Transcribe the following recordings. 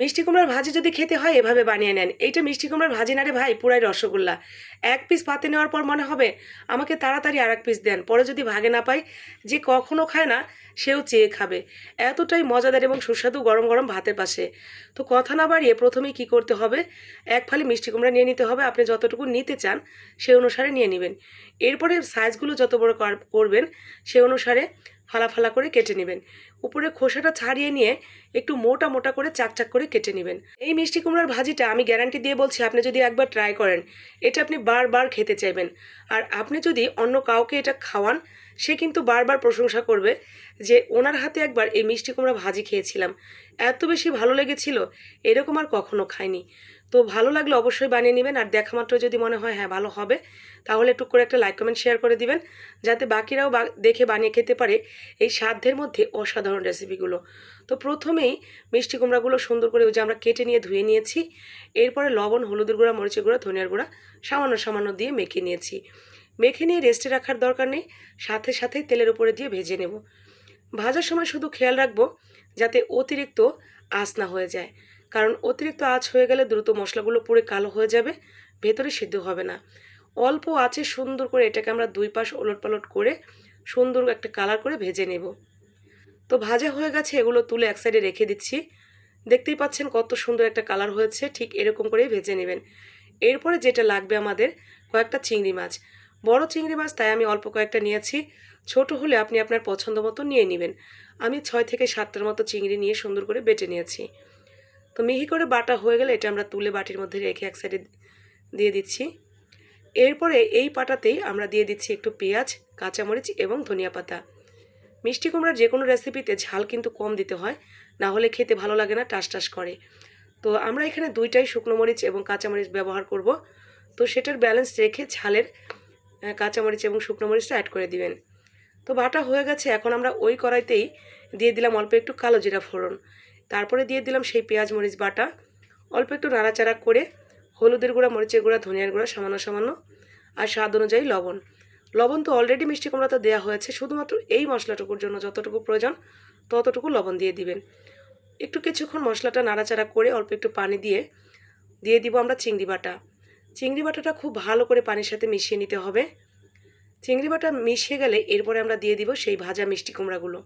মিষ্টি কুমড়ার ভাজি যদি খেতে হয়, এভাবে বানিয়ে নেন। এইটা মিষ্টি কুমড়ার ভাজি না রে ভাই, পুরাই রসগোল্লা। এক পিস পাতে নেওয়ার পর মনে হবে, আমাকে তাড়াতাড়ি আর এক পিস দেন। পরে যদি ভাগে না পাই, যে কখনো খায় না, সেও চেয়ে খাবে। এতটাই মজাদার এবং সুস্বাদু গরম গরম ভাতের পাশে। তো কথা না বাড়িয়ে প্রথমেই কি করতে হবে? এক ফালি মিষ্টি কুমড়া নিয়ে নিতে হবে। আপনি যতটুকু নিতে চান সেই অনুসারে নিয়ে নেবেন। এরপরে সাইজগুলো যত বড় কর- করবেন, সে অনুসারে ফালা ফালা করে কেটে নেবেন। উপরে খোসাটা ছাড়িয়ে নিয়ে একটু মোটা মোটা করে চাকচাক করে কেটে নেবেন। এই মিষ্টি কুমড়ার ভাজিটা আমি গ্যারান্টি দিয়ে বলছি, আপনি যদি একবার ট্রাই করেন, এটা আপনি বারবার খেতে চাইবেন। আর আপনি যদি অন্য কাউকে এটা খাওয়ান, সে কিন্তু বারবার প্রশংসা করবে যে ওনার হাতে একবার এই মিষ্টি কুমড়া ভাজি খেয়েছিলাম। এত বেশি ভালো লেগেছিল, এরকম আর কখনো খাইনি। তো ভালো লাগলে অবশ্যই বানিয়ে নেবেন। আর দেখা মাত্র যদি মনে হয় হ্যাঁ ভালো হবে, তাহলে একটু করে একটা লাইক কমেন্ট শেয়ার করে দিবেন, যাতে বাকিরাও দেখে বানিয়ে খেতে পারে এই সাধ্যের মধ্যে অসাধারণ রেসিপিগুলো তো প্রথমেই মিষ্টি কুমড়াগুলো সুন্দর করে ওই যে আমরা কেটে নিয়ে ধুয়ে নিয়েছি, এরপরে লবণ, হলুদের গুঁড়া, মরিচের গুঁড়া, ধনিয়ার গুঁড়া, সামান্য সামান্য দিয়ে মেখে নিয়েছি। মেখে নিয়ে রেস্টে রাখার দরকার নেই, সাথে সাথেই তেলের উপরে দিয়ে ভেজে নেব। ভাজার সময় শুধু খেয়াল রাখব, যাতে অতিরিক্ত আঁচ না হয়ে যায়। কারণ অতিরিক্ত আঁচ হয়ে গেলে দ্রুত মশলাগুলো পুরো কালো হয়ে যাবে, ভেতরে সিদ্ধ হবে না। অল্প আঁচে সুন্দর করে এটাকে আমরা দুই পাশ ওলট পালট করে সুন্দর একটা কালার করে ভেজে নেব। তো ভাজা হয়ে গেছে, এগুলো তুলে এক সাইডে রেখে দিচ্ছি। দেখতেই পাচ্ছেন কত সুন্দর একটা কালার হয়েছে, ঠিক এরকম করেই ভেজে নেবেন। এরপরে যেটা লাগবে আমাদের, কয়েকটা চিংড়ি মাছ। বড় চিংড়ি মাছ তাই আমি অল্প কয়েকটা নিয়েছি। ছোট হলে আপনি আপনার পছন্দ মতো নিয়ে নেবেন। আমি ছয় থেকে সাতটার মতো চিংড়ি নিয়ে সুন্দর করে বেটে নিয়েছি। তো মিহি করে বাটা হয়ে গেলে এটা আমরা তুলে বাটির মধ্যে রেখে এক সাইডে দিয়ে দিচ্ছি। এরপরে এই পাটাতেই আমরা দিয়ে দিচ্ছি একটু পেঁয়াজ, কাঁচামরিচ এবং ধনিয়া পাতা। মিষ্টি কুমড়ার যে কোনো রেসিপিতে ঝাল কিন্তু কম দিতে হয়, না হলে খেতে ভালো লাগে না টাস টাস করে। তো আমরা এখানে দুইটাই শুকনো মরিচ এবং কাঁচামরিচ ব্যবহার করব। তো সেটার ব্যালেন্স রেখে ঝালের কাঁচামরিচ এবং শুকনো মরিচটা অ্যাড করে দিবেন। তো বাটা হয়ে গেছে, এখন আমরা ওই কড়াইতেই দিয়ে দিলাম অল্প একটু কালো জিরা ফোড়ন। তারপরে দিয়ে দিলাম সেই পেঁয়াজ, মরিচ, বাটা। অল্প একটু নাড়াচাড়া করে হলুদের গুঁড়া, মরিচের গুঁড়া, ধনিয়ার গুঁড়া, সামান্য সামান্য, আর স্বাদ অনুযায়ী লবণ। লবণ তো অলরেডি মিষ্টি কুমড়াতে দেওয়া হয়েছে, শুধুমাত্র এই মশলাটুকুর জন্য যতটুকু প্রয়োজন ততটুকু লবণ দিয়ে দিবেন। একটু কিছুক্ষণ মশলাটা নাড়াচাড়া করে অল্প একটু পানি দিয়ে দিয়ে দিব আমরা চিংড়ি বাটা। চিংড়ি বাটাটা খুব ভালো করে পানির সাথে মিশিয়ে নিতে হবে। চিংড়ি বাটা মিশিয়ে গেলে এরপরে আমরা দিয়ে দিব সেই ভাজা মিষ্টি কুমড়াগুলো।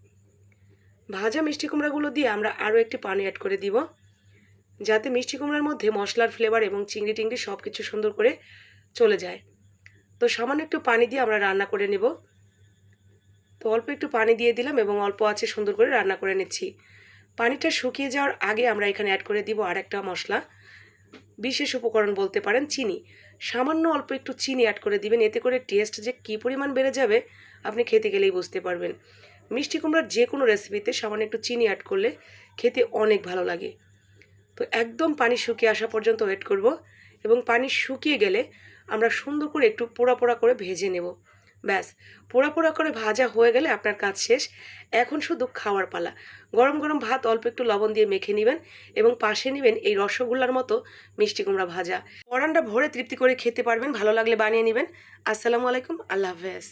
ভাজা মিষ্টি কুমড়াগুলো দিয়ে আমরা আরও একটি পানি অ্যাড করে দিব। যাতে মিষ্টি কুমড়ার মধ্যে মশলার ফ্লেভার এবং চিংড়ি টিংড়ি সব কিছু সুন্দর করে চলে যায়। তো সামান্য একটু পানি দিয়ে আমরা রান্না করে নেব। তো অল্প একটু পানি দিয়ে দিলাম এবং অল্প আছে সুন্দর করে রান্না করে নিচ্ছি। পানিটা শুকিয়ে যাওয়ার আগে আমরা এখানে অ্যাড করে দিব আর একটা মশলা। বিশেষ উপকরণ বলতে পারেন চিনি। সামান্য অল্প একটু চিনি অ্যাড করে দিবেন, এতে করে টেস্ট যে কী পরিমাণ বেড়ে যাবে আপনি খেতে গেলেই বুঝতে পারবেন। মিষ্টি কুমড়ার যে কোনো রেসিপিতে সামান্য একটু চিনি অ্যাড করলে খেতে অনেক ভালো লাগে। তো একদম পানি শুকিয়ে আসা পর্যন্ত ওয়েট করব এবং পানি শুকিয়ে গেলে আমরা সুন্দর করে একটু পোড়া পোড়া করে ভেজে নেব। ব্যাস, পোড়া পোড়া করে ভাজা হয়ে গেলে আপনার কাজ শেষ। এখন শুধু খাওয়ার পালা। গরম গরম ভাত অল্প একটু লবণ দিয়ে মেখে নেবেন এবং পাশে নেবেন এই রসগোল্লার মতো মিষ্টি কুমড়া ভাজা। পরানটা ভরে তৃপ্তি করে খেতে পারবেন, ভালো লাগলে বানিয়ে নেবেন। আসসালামু আলাইকুম, আল্লাহ হাফেজ।